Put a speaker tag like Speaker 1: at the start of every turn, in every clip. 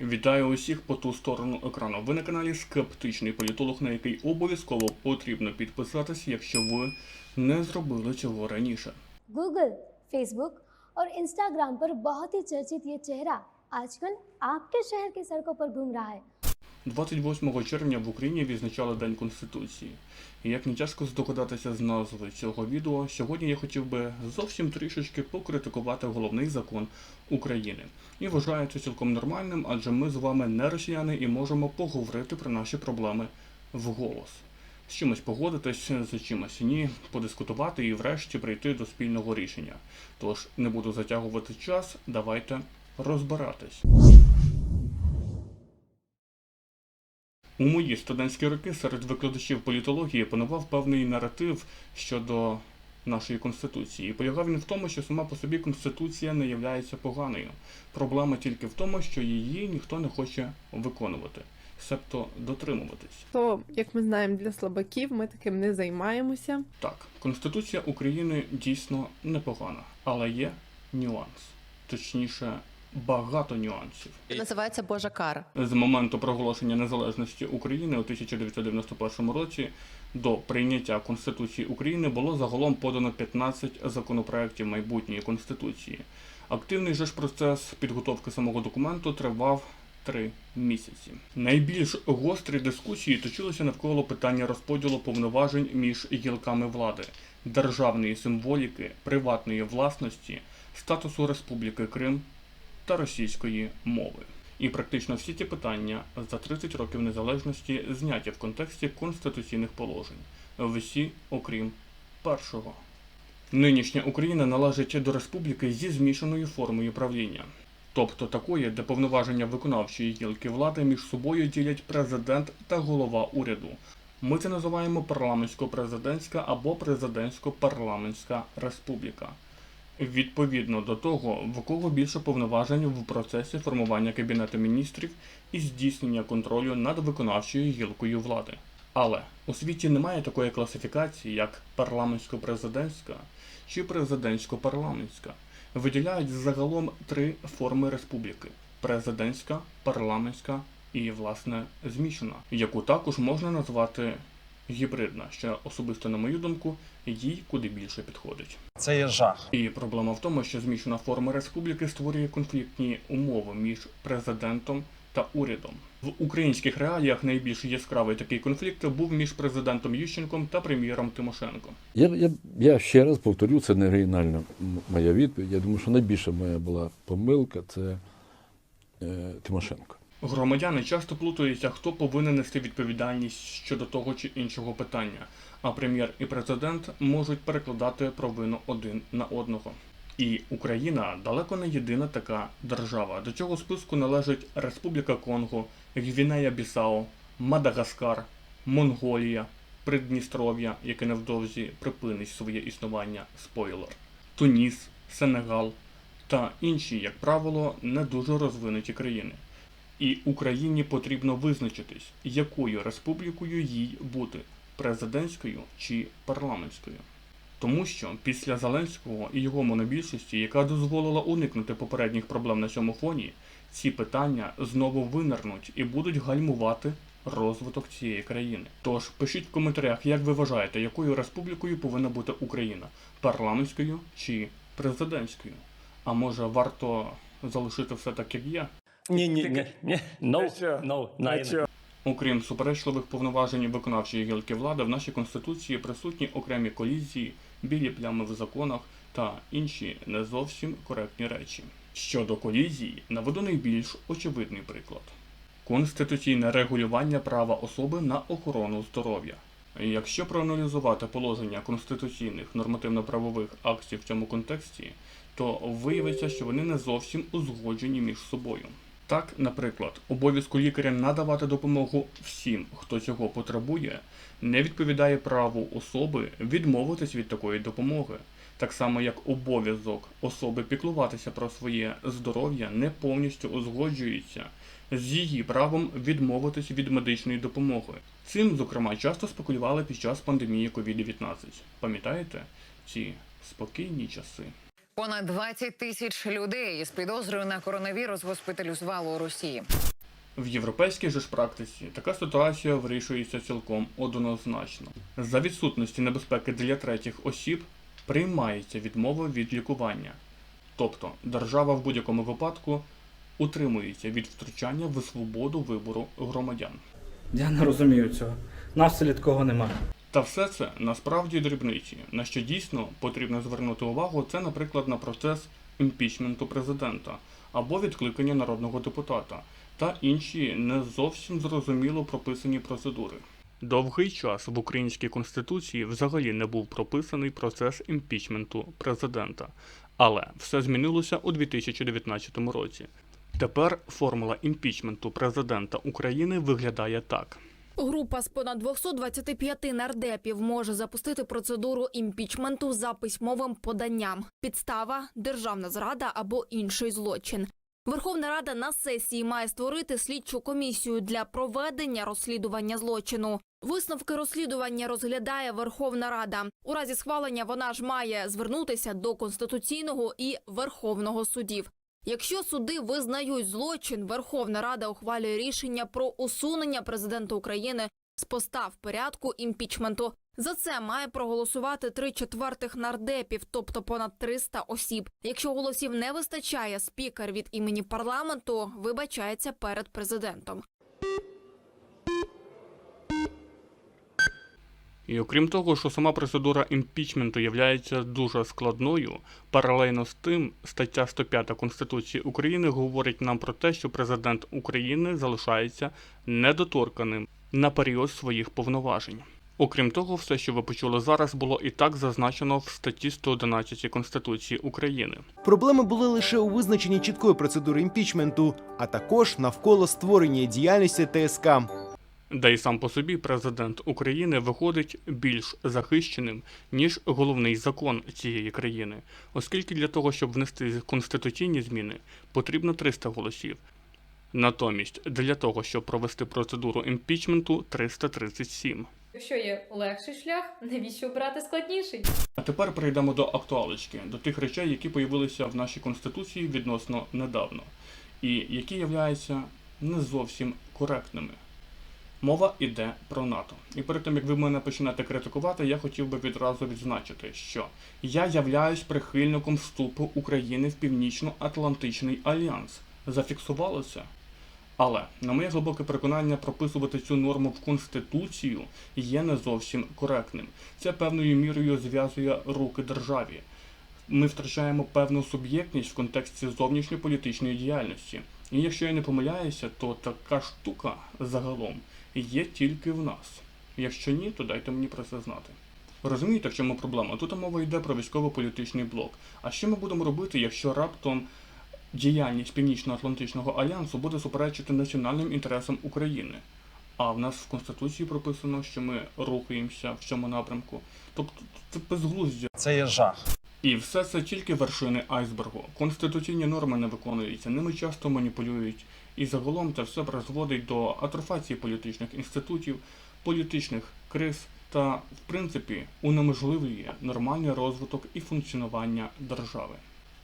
Speaker 1: Вітаю усіх по ту сторону екрану. Ви на каналі Скептичний політолог, на який обов'язково потрібно підписатись, якщо ви не зробили цього раніше.
Speaker 2: Google Facebook और इंस्टाग्राम पर बहुत ही चर्चित ये चेहरा आजकल आपके शहर की सड़कों पर घूम रहा है
Speaker 1: 28 червня в Україні відзначали День Конституції. І як не тяжко здогадатися з назви цього відео, сьогодні я хотів би зовсім трішечки покритикувати головний закон України. І вважаю це цілком нормальним, адже ми з вами не росіяни і можемо поговорити про наші проблеми вголос. З чимось погодитись, з чимось ні, подискутувати і врешті прийти до спільного рішення. Тож не буду затягувати час, давайте розбиратись. У мої студентські роки серед викладачів політології панував певний наратив щодо нашої конституції. І полягав він в тому, що сама по собі конституція не є поганою. Проблема тільки в тому, що її ніхто не хоче виконувати, себто дотримуватись.
Speaker 3: То, як ми знаємо, для слабаків ми таким не займаємося.
Speaker 1: Так, Конституція України дійсно непогана, але є нюанс, точніше, багато нюансів.
Speaker 4: Називається Божа кара.
Speaker 1: З моменту проголошення незалежності України у 1991 році до прийняття Конституції України було загалом подано 15 законопроєктів майбутньої конституції. Активний же ж процес підготовки самого документу тривав три місяці. Найбільш гострі дискусії точилися навколо питання розподілу повноважень між гілками влади, державної символіки, приватної власності, статусу Республіки Крим та російської мови. І практично всі ці питання за 30 років незалежності зняті в контексті конституційних положень, всі окрім першого. Нинішня Україна належить до республіки зі змішаною формою правління, тобто такої, де повноваження виконавчої гілки влади між собою ділять президент та голова уряду. Ми це називаємо парламентсько-президентська або президентсько-парламентська республіка. Відповідно до того, в кого більше повноважень в процесі формування кабінету міністрів і здійснення контролю над виконавчою гілкою влади. Але у світі немає такої класифікації, як парламентсько-президентська чи президентсько-парламентська. Виділяють загалом три форми республіки: президентська, парламентська і, власне, змішана, яку також можна назвати гібридна, що особисто, на мою думку, їй куди більше підходить.
Speaker 5: Це є жах.
Speaker 1: І проблема в тому, що змішана форма республіки створює конфліктні умови між президентом та урядом. В українських реаліях найбільш яскравий такий конфлікт був між президентом Ющенком та прем'єром Тимошенко.
Speaker 6: Я, я, я ще раз повторю, це не оригінальна моя відповідь. Я думаю, що найбільша моя була помилка це е, Тимошенко.
Speaker 1: Громадяни часто плутаються, хто повинен нести відповідальність щодо того чи іншого питання, а прем'єр і президент можуть перекладати провину один на одного. І Україна далеко не єдина така держава. До цього списку належать Республіка Конго, Гвінея Бісао, Мадагаскар, Монголія, Придністров'я, яке невдовзі припинить своє існування спойлер, Туніс, Сенегал та інші, як правило, не дуже розвинуті країни. І Україні потрібно визначитись, якою республікою їй бути президентською чи парламентською. Тому що після Зеленського і його монобільшості, яка дозволила уникнути попередніх проблем на цьому фоні, ці питання знову винирнуть і будуть гальмувати розвиток цієї країни. Тож пишіть в коментарях, як ви вважаєте, якою республікою повинна бути Україна парламентською чи президентською. А може варто залишити все так, як є?
Speaker 7: Ні, ні, ні, ні. No, no, nein.
Speaker 1: Окрім суперечливих повноважень виконавчої гілки влади, в нашій конституції присутні окремі колізії, білі плями в законах та інші не зовсім коректні речі. Щодо колізії, наведу найбільш очевидний приклад: конституційне регулювання права особи на охорону здоров'я. Якщо проаналізувати положення конституційних нормативно-правових актів в цьому контексті, то виявиться, що вони не зовсім узгоджені між собою. Так, наприклад, обов'язку лікаря надавати допомогу всім, хто цього потребує, не відповідає праву особи відмовитись від такої допомоги, так само як обов'язок особи піклуватися про своє здоров'я не повністю узгоджується з її правом відмовитись від медичної допомоги. Цим, зокрема, часто спекулювали під час пандемії COVID-19. Пам'ятаєте ці спокійні часи?
Speaker 8: Понад 20 тисяч людей із підозрою на коронавірус госпіталізували у Росії.
Speaker 1: В європейській же ж практиці така ситуація вирішується цілком однозначно. За відсутності небезпеки для третіх осіб приймається відмова від лікування. Тобто держава в будь-якому випадку утримується від втручання в свободу вибору громадян.
Speaker 4: Я не розумію цього. На селі такого немає.
Speaker 1: Та все це насправді дрібниці. На що дійсно потрібно звернути увагу, це, наприклад, на процес імпічменту президента або відкликання народного депутата та інші не зовсім зрозуміло прописані процедури. Довгий час в українській конституції взагалі не був прописаний процес імпічменту президента, але все змінилося у 2019 році. Тепер формула імпічменту президента України виглядає так.
Speaker 5: Група з понад 225 нардепів може запустити процедуру імпічменту за письмовим поданням. Підстава державна зрада або інший злочин. Верховна Рада на сесії має створити слідчу комісію для проведення розслідування злочину. Висновки розслідування розглядає Верховна Рада. У разі схвалення вона ж має звернутися до конституційного і Верховного судів. Якщо суди визнають злочин, Верховна Рада ухвалює рішення про усунення президента України з поста в порядку імпічменту. За це має проголосувати три четвертих нардепів, тобто понад 300 осіб. Якщо голосів не вистачає, спікер від імені парламенту вибачається перед президентом.
Speaker 1: І окрім того, що сама процедура імпічменту є дуже складною, паралельно з тим, стаття 105 Конституції України говорить нам про те, що президент України залишається недоторканим на період своїх повноважень. Окрім того, все, що ви почули зараз, було і так зазначено в статті 111 Конституції України.
Speaker 8: Проблеми були лише у визначенні чіткої процедури імпічменту, а також навколо створення діяльності ТСК.
Speaker 1: Да й сам по собі президент України виходить більш захищеним, ніж головний закон цієї країни, оскільки для того, щоб внести конституційні зміни, потрібно 300 голосів. Натомість для того, щоб провести процедуру імпічменту 337.
Speaker 9: Якщо є легший шлях, навіщо обрати складніший?
Speaker 1: А тепер перейдемо до актуалочки, до тих речей, які появилися в нашій конституції відносно недавно, і які являються не зовсім коректними. Мова йде про НАТО. І перед тим як ви мене почнете критикувати, я хотів би відразу відзначити, що я являюсь прихильником вступу України в Північно-Атлантичний альянс. Зафіксувало це? Але, на моє глибоке переконання, прописувати цю норму в Конституцію є не зовсім коректним. Це певною мірою зв'язує руки державі. Ми втрачаємо певну суб'єктність в контексті зовнішньополітичної діяльності. І якщо я не помиляюся, то така штука загалом є тільки в нас. Якщо ні, то дайте мені про це знати. Розумієте, в чому проблема? Тут мова йде про військово-політичний блок. А що ми будемо робити, якщо раптом діяльність Північно-Атлантичного альянсу буде суперечити національним інтересам України? А в нас в Конституції прописано, що ми рухаємося в цьому напрямку. Тобто це безглуздя.
Speaker 10: Це є жах.
Speaker 1: І все це тільки вершини айсбергу. Конституційні норми не виконуються, ними часто маніпулюють. І загалом це все призводить до атрофації політичних інститутів, політичних криз та, в принципі, унеможливлює нормальний розвиток і функціонування держави.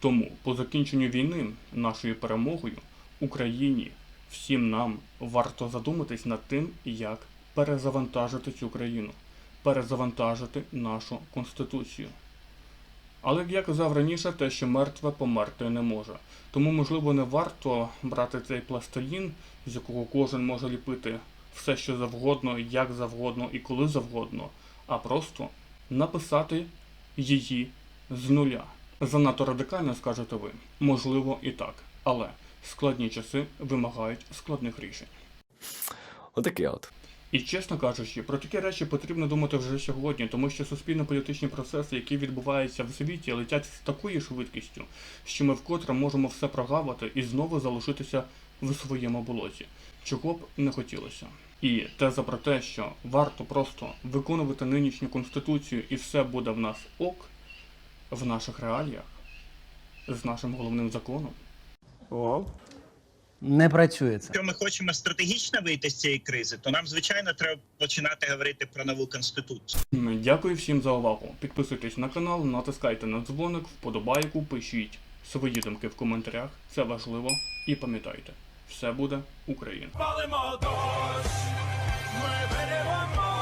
Speaker 1: Тому по закінченню війни, нашою перемогою, Україні, всім нам варто задуматись над тим, як перезавантажити цю країну, перезавантажити нашу конституцію. Але як казав раніше, те, що мертве померти не може. Тому, можливо, не варто брати цей пластилін, з якого кожен може ліпити все, що завгодно, як завгодно і коли завгодно, а просто написати її з нуля. Занадто радикально скажете ви. Можливо, і так. Але складні часи вимагають складних рішень.
Speaker 10: Отаке от.
Speaker 1: І чесно кажучи, про такі речі потрібно думати вже сьогодні, тому що суспільно-політичні процеси, які відбуваються в світі, летять з такою швидкістю, що ми вкотре можемо все прогавити і знову залишитися в своєму болоті, чого б не хотілося. І теза про те, що варто просто виконувати нинішню конституцію і все буде в нас ок, в наших реаліях, з нашим головним законом.
Speaker 11: Не працює це.
Speaker 12: Якщо ми хочемо стратегічно вийти з цієї кризи, то нам звичайно треба починати говорити про нову конституцію.
Speaker 1: Дякую всім за увагу. Підписуйтесь на канал, натискайте на дзвоник, вподобайку, пишіть свої думки в коментарях. Це важливо і пам'ятайте. Все буде Україна.
Speaker 11: Палимо дощ, ми беремо